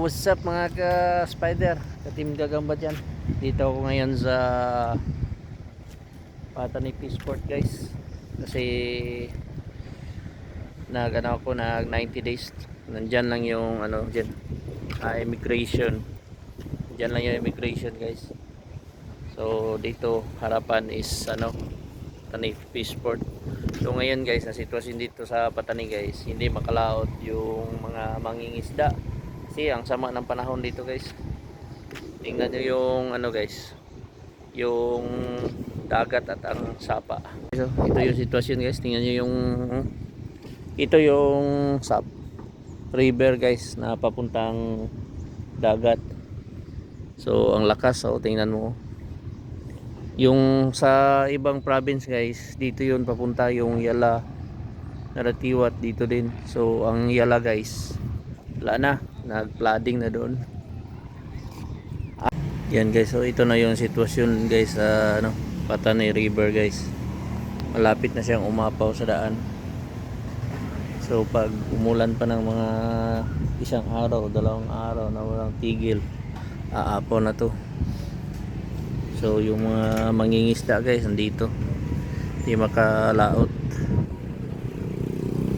what's up mga ka-spider? Ka-team gagamba dyan. Dito ako ngayon sa Patani Peaceport guys. Kasi nag ano ako nag 90 days. Nandyan lang yung ano dyan. ah, immigration. Dyan lang yung immigration guys. So dito harapan is ano Patani Peaceport. So ngayon guys, ang sitwasyon dito sa Patani guys, hindi makalaot yung mga mangingisda. Kasi ang sama ng panahon dito guys. Tingnan nyo yung ano guys, yung dagat at ang sapa. So, ito yung sitwasyon guys, tingnan nyo yung ito yung sap river guys na papuntang dagat. So ang lakas, so tingnan mo. Yung sa ibang province guys, dito yun papunta yung Yala, Naratiwat dito din. So ang Yala guys, wala na, nag-flooding na doon. Yan guys, so ito na yung sitwasyon guys sa ano, Patani River guys. Malapit na siyang umapaw sa daan. So pag umulan pa ng mga isang araw, dalawang araw na walang tigil, aapaw na to. So yung mga mangingisda guys nandito. Hindi makalaot.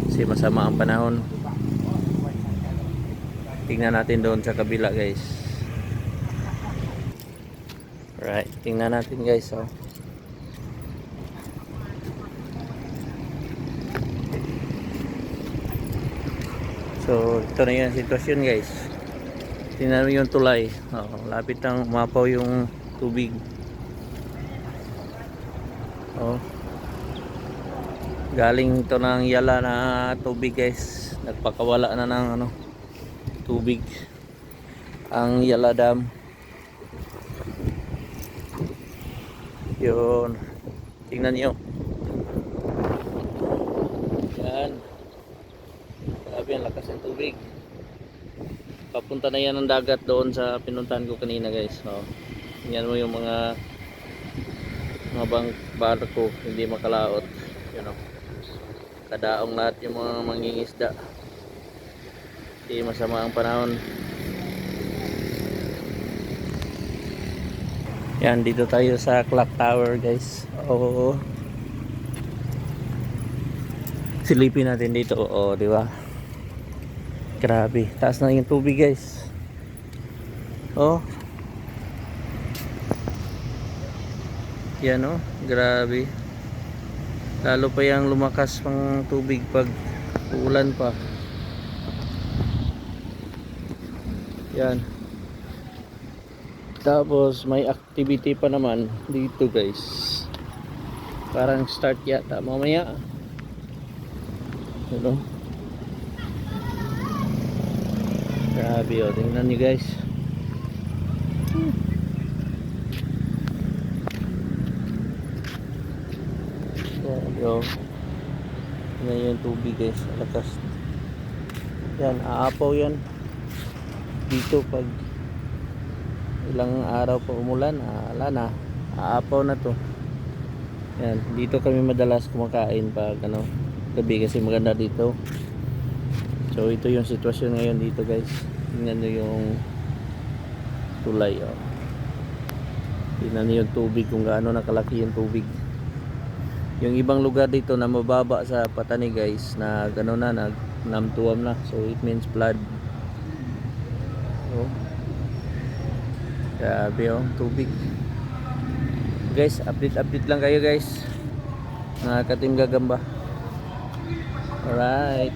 Kasi masama ang panahon. Tingnan natin doon sa kabila guys. Right, tingnan natin guys oh. So, ito na yung sitwasyon guys. Tingnan mo yung tulay. Oh, lapit nang umapaw yung tubig. Oh. Galing to ng yala na tubig guys. Nagpakawala na ng ano tubig ang Yala Dam. Yun. Tingnan niyo. Yan. Grabe ang lakas ng tubig. Papunta na yan ng dagat doon sa pinuntahan ko kanina guys. So, yan mo yung mga mga bang barko hindi makalaot. You know. Kadaong lahat yung mga mangingisda. Hindi masama ang panahon. Yan, dito tayo sa clock tower guys. Oo. Silipin natin dito. Oo, di ba? Grabe. Taas na yung tubig guys. Oh. Yan oh. Grabe. Lalo pa yung lumakas pang tubig pag ulan pa. Yan. Tapos may activity pa naman dito guys. Parang start yata mamaya. Ano? Grabe o. Tingnan nyo guys. Grabe o. Tingnan nyo yung tubig guys. Lakas. Yan. Aapaw yan. Dito pag ilang araw pa umulan, ah, ala na, aapaw na to. Yan, dito kami madalas kumakain pag ano, gabi kasi maganda dito. So ito yung sitwasyon ngayon dito guys. Tingnan nyo yung tulay oh. Tingnan nyo yung tubig kung gaano nakalaki yung tubig. Yung ibang lugar dito na mababa sa Patani guys na gano'n na nag namtuam na. So it means flood. Oh. Grabe oh, tubig. Guys, update update lang kayo guys. Mga katim gagamba. Alright.